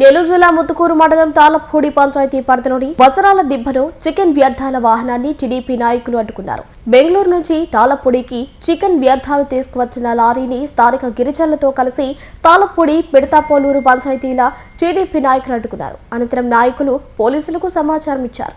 నెల్లూరు జిల్లా ముత్తుకూరు మండలం తాళపూడి పంచాయతీ పరిధిలోని వసరాల దిబ్బలో చికెన్ వ్యర్థాల వాహనాన్ని టీడీపీ నాయకులు అడ్డుకున్నారు. బెంగళూరు నుంచి తాళపూడికి చికెన్ వ్యర్థాలు తీసుకువచ్చిన లారీని స్థానిక గిరిజనులతో కలిసి తాళపూడి పిడతాపోలూరు పంచాయతీల టీడీపీ నాయకులు అడ్డుకున్నారు. అనంతరం నాయకులు పోలీసులకు సమాచారం ఇచ్చారు.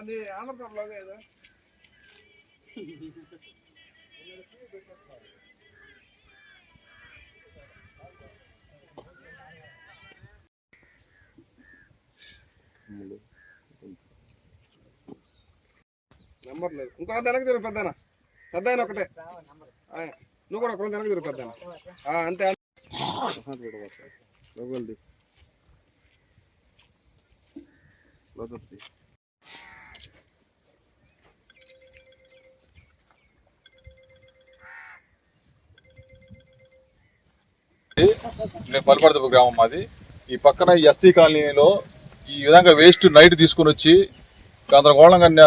అది ఆంధ్రప్రదేశ్లో కదా నెంబర్ లేదు. ఇంకొక వెనక చూడు పెద్ద పెద్ద ఆయన ఒకటే. నువ్వు కూడా ఒకరి వెనక చూడు పెద్ద అంతే. లోగోల్ది లోదొద్ది నేను పల్పడదపు గ్రామం మాది. ఈ పక్కన ఈ ఎస్టీ కాలనీలో ఈ విధంగా వేస్ట్ నైట్ తీసుకుని వచ్చి గందరగోళంగా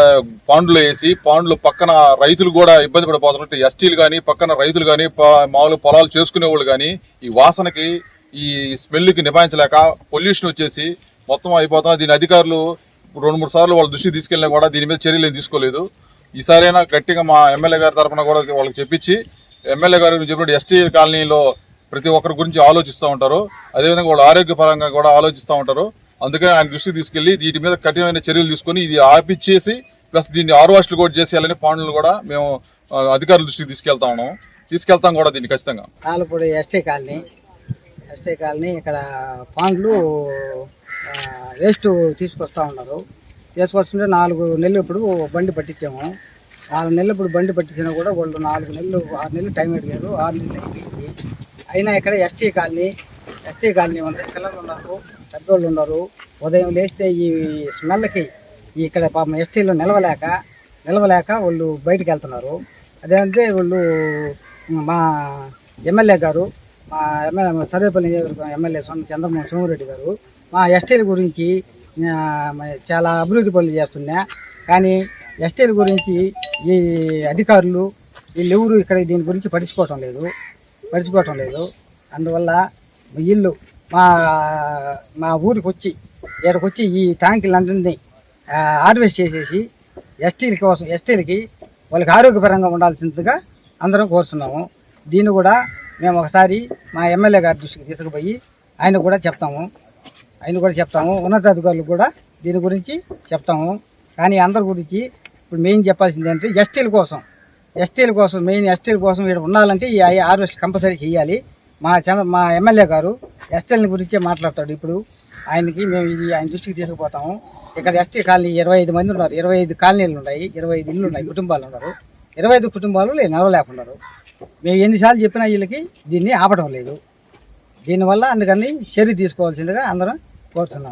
పాండ్లు వేసి పాండ్లు పక్కన రైతులు కూడా ఇబ్బంది పడిపోతున్నట్టు ఎస్టీలు కానీ పక్కన రైతులు కానీ మామూలు పొలాలు చేసుకునే వాళ్ళు కానీ ఈ వాసనకి ఈ స్మెల్కి నిభాయించలేక పొల్యూషన్ వచ్చేసి మొత్తం అయిపోతున్నా దీని అధికారులు రెండు మూడు సార్లు వాళ్ళ దృష్టికి తీసుకెళ్ళినా కూడా దీని మీద చర్యలు ఏం తీసుకోలేదు. ఈసారైనా గట్టిగా మా ఎమ్మెల్యే గారి తరఫున కూడా వాళ్ళకి చెప్పించి ఎమ్మెల్యే గారు చెప్పినట్టు ఎస్టీ కాలనీలో ప్రతి ఒక్కరి గురించి ఆలోచిస్తూ ఉంటారు. అదేవిధంగా వాళ్ళు ఆరోగ్యపరంగా కూడా ఆలోచిస్తూ ఉంటారు. అందుకని ఆయన దృష్టికి తీసుకెళ్ళి వీటి మీద కఠినమైన చర్యలు తీసుకొని ఇది ఆపిచ్చేసి ప్లస్ దీన్ని ఆరు కూడా చేసేయాలని పాండ్లు కూడా మేము అధికారుల దృష్టికి తీసుకెళ్తా ఉన్నాం తీసుకెళ్తాం కూడా దీన్ని ఖచ్చితంగా. Alapudi ST colony. ST colony ఇక్కడ పాండ్లు వేస్ట్ తీసుకొస్తా ఉన్నారు. తీసుకొస్తుంటే నాలుగు నెలలు ఇప్పుడు బండి పట్టించాము. నాలుగు నెలలు ఇప్పుడు బండి పట్టించినా కూడా వాళ్ళు నాలుగు నెలలు ఆరు నెలలు టైం అడిగారు. ఆరు నెలలు అయిపోయింది అయినా ఇక్కడ ఎస్టీ కాలనీ ఎస్టీ కాలనీ ఉంది. పిల్లలు ఉన్నారు పెద్దోళ్ళు ఉన్నారు. ఉదయం లేస్తే ఈ స్మెల్కి ఇక్కడ పాపం ఎస్టీలో నిలవలేక నిలవలేక వాళ్ళు బయటికి వెళ్తున్నారు. అదేంటే వాళ్ళు మా ఎమ్మెల్యే గారు మా ఎమ్మెల్యే సర్వేపల్లి నియోజకవర్గం ఎమ్మెల్యే చంద్రమోహన్ సోమిరెడ్డి గారు మా ఎస్టీల గురించి చాలా అభివృద్ధి పనులు చేస్తున్నా. కానీ ఎస్టీల గురించి ఈ అధికారులు వీళ్ళెవరు ఇక్కడ దీని గురించి పట్టించుకోవటం లేదు. పట్టించుకోవటం లేదు. అందువల్ల ఇల్లు మా మా ఊరికి వచ్చి ఇక్కడికి వచ్చి ఈ ట్యాంకులందరినీ హార్వెస్ట్ చేసేసి ఎస్టీల కోసం ఎస్టీలకి వాళ్ళకి ఆరోగ్యపరంగా ఉండాల్సిందిగా అందరం కోరుతున్నాము. దీన్ని కూడా మేము ఒకసారి మా ఎమ్మెల్యే గారి దృష్టికి తీసుకుపోయి ఆయన కూడా చెప్తాము. ఆయన కూడా చెప్తాము. ఉన్నతాధికారులు కూడా దీని గురించి చెప్తాము. కానీ అందరి గురించి ఇప్పుడు మెయిన్ చెప్పాల్సింది ఏంటంటే ఎస్టీల కోసం. ఎస్టీల కోసం మెయిన్ ఎస్టీల కోసం ఇక్కడ ఉండాలంటే ఈ హార్వెస్ట్ కంపల్సరీ చేయాలి. మా చంద్ర మా ఎమ్మెల్యే గారు ఎస్టీల గురించే మాట్లాడతాడు ఇప్పుడు. ఆయనకి మేము ఇది ఆయన దృష్టికి తీసుకుపోతాము. ఇక్కడ ఎస్టీ కాలనీ ఇరవై ఐదు మంది ఉన్నారు. ఇరవై ఐదు కాలనీలు ఉన్నాయి. ఇరవై ఐదు ఇల్లు ఉన్నాయి కుటుంబాలు ఉన్నారు. ఇరవై ఐదు కుటుంబాలు నడవలేకున్నారు మేము ఎన్నిసార్లు చెప్పినా వీళ్ళకి దీన్ని ఆపడం లేదు. దీనివల్ల అందుకని చర్య తీసుకోవాల్సిందిగా అందరం కోరుతున్నాం.